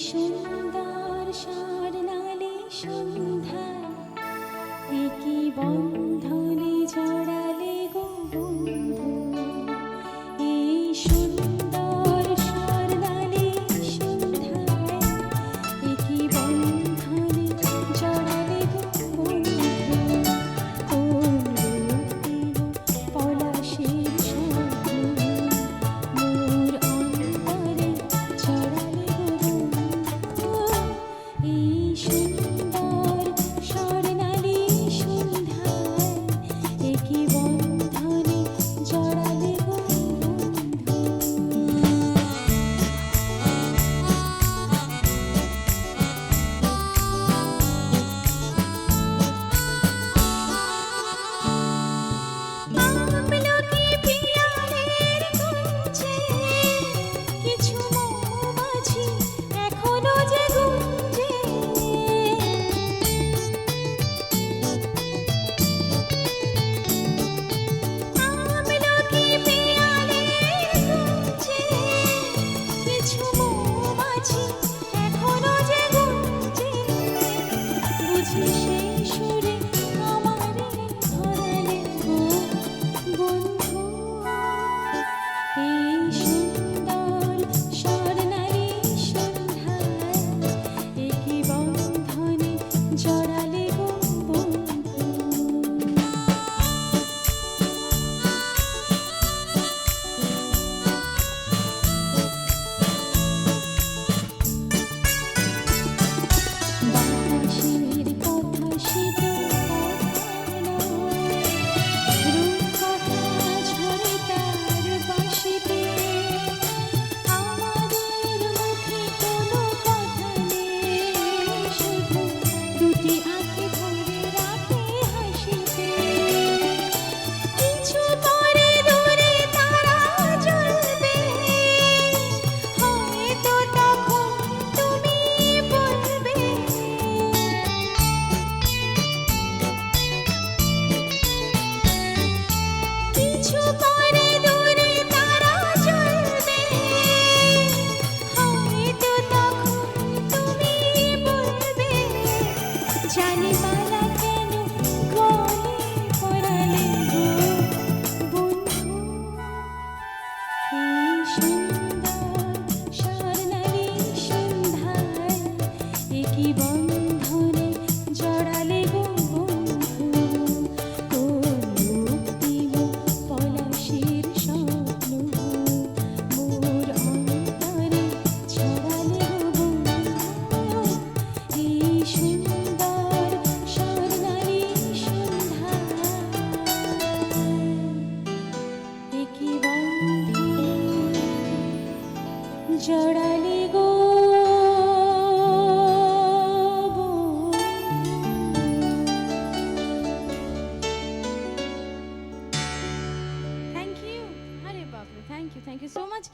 সুন্দর সার নালে সন্ধ্যা একই বন্ধ 你 chupa জড়ালি গো থ্যাংক ইউ আরে বাপরে thank you thank you so much